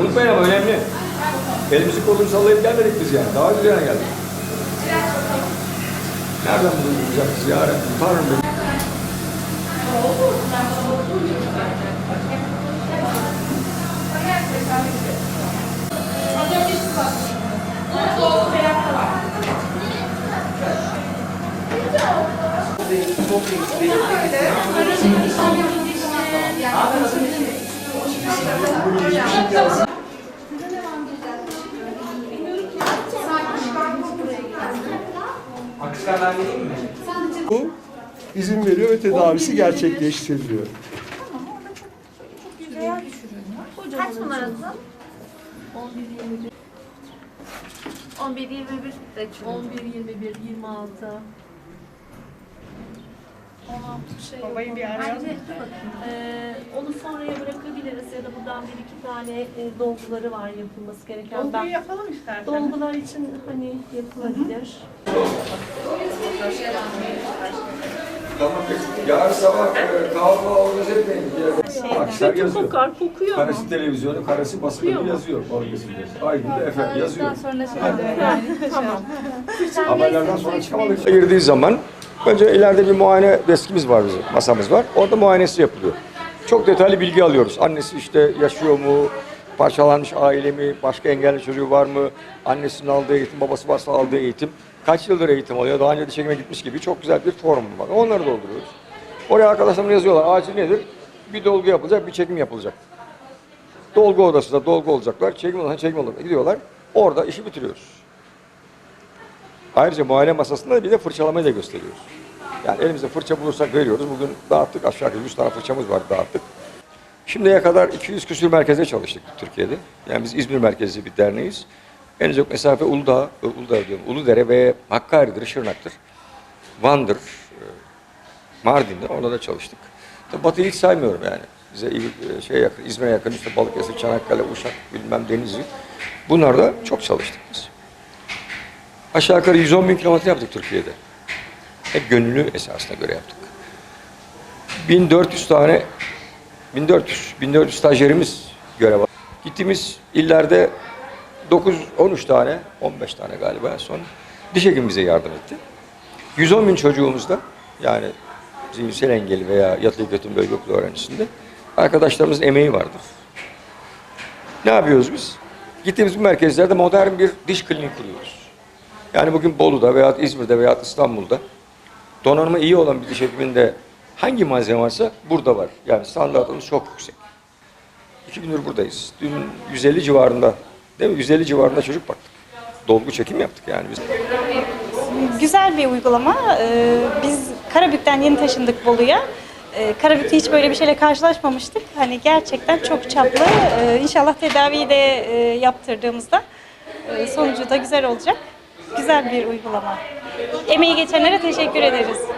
Unutmayın ama önemli. Elimizi kolumuzu sallayıp gelmedik biz yani. Daha güzel geldik. Nereden bulacağız ya Rabbim? Tanrım benim. Bu izin veriyor ve tedavisi gerçekleştiriliyor. Kaç numarası? 11 21 de çünkü. 11, 21, 26. 16 şey Babayı bir bırakabiliriz ya da buradan bir iki tane e, dolguları var yapılması gereken. Ben, yapalım istersen. dolgular için hani yapılabilir. Tamam peki. Yarın sabah e, kahvaltı organize etmeyin. Aksar Kötü yazıyor. kokar, kokuyor mu? Karası televizyonu, karası basını yazıyor. Aydın'da efendim yazıyor. Sonra şey Tamam. Haberlerden sonra çıkamadık. Girdiği zaman önce ileride bir muayene deskimiz var bizim, masamız var. Orada muayenesi yapılıyor. Çok detaylı bilgi alıyoruz. Annesi işte yaşıyor mu, parçalanmış aile mi, başka engelli çocuğu var mı, annesinin aldığı eğitim, babası varsa aldığı eğitim, kaç yıldır eğitim alıyor, daha önce de çekime gitmiş gibi çok güzel bir form var. Onları dolduruyoruz. Oraya arkadaşlarımız yazıyorlar, acil nedir? Bir dolgu yapılacak, bir çekim yapılacak. Dolgu odasında dolgu olacaklar, çekim odasına çekim olacak. Gidiyorlar, orada işi bitiriyoruz. Ayrıca muayene masasında bir de fırçalamayı da gösteriyoruz. Yani elimizde fırça bulursak veriyoruz. Bugün dağıttık aşağı yukarı 100 tane fırçamız var dağıttık. Şimdiye kadar 200 küsür merkezde çalıştık Türkiye'de. Yani biz İzmir merkezli bir derneğiz. En çok mesafe Uludağ, e, Uludağ diyorum, Uludere ve Hakkari'dir, Şırnak'tır. Van'dır, e, Mardin'de orada da çalıştık. Tabii Batı'yı hiç saymıyorum yani. Bize şey yakın, İzmir'e yakın işte Balıkesir, Çanakkale, Uşak, bilmem Denizli. Bunlarda çok çalıştık biz. Aşağı yukarı 110 bin kilometre yaptık Türkiye'de. Hep gönüllü esasına göre yaptık. 1400 tane, 1400, 1400 stajyerimiz görev aldı. Gittiğimiz illerde 9, 13 tane, 15 tane galiba son diş hekim bize yardım etti. 110 bin çocuğumuzda yani zihinsel engelli veya yatılı götüm bölge okulu öğrencisinde arkadaşlarımızın emeği vardır. Ne yapıyoruz biz? Gittiğimiz bu merkezlerde modern bir diş kliniği kuruyoruz. Yani bugün Bolu'da veya İzmir'de veya İstanbul'da donanımı iyi olan bir diş hekiminde hangi malzeme varsa burada var. Yani standartımız çok yüksek. İki gündür buradayız. Dün 150 civarında, değil mi? 150 civarında çocuk baktık. Dolgu çekim yaptık yani biz. Güzel bir uygulama. Ee, Biz Karabük'ten yeni taşındık Bolu'ya. Ee, Karabük'te hiç böyle bir şeyle karşılaşmamıştık. Hani gerçekten çok çaplı. Ee, İnşallah tedaviyi de e, yaptırdığımızda e, sonucu da güzel olacak. Güzel bir uygulama. Emeği geçenlere teşekkür ederiz.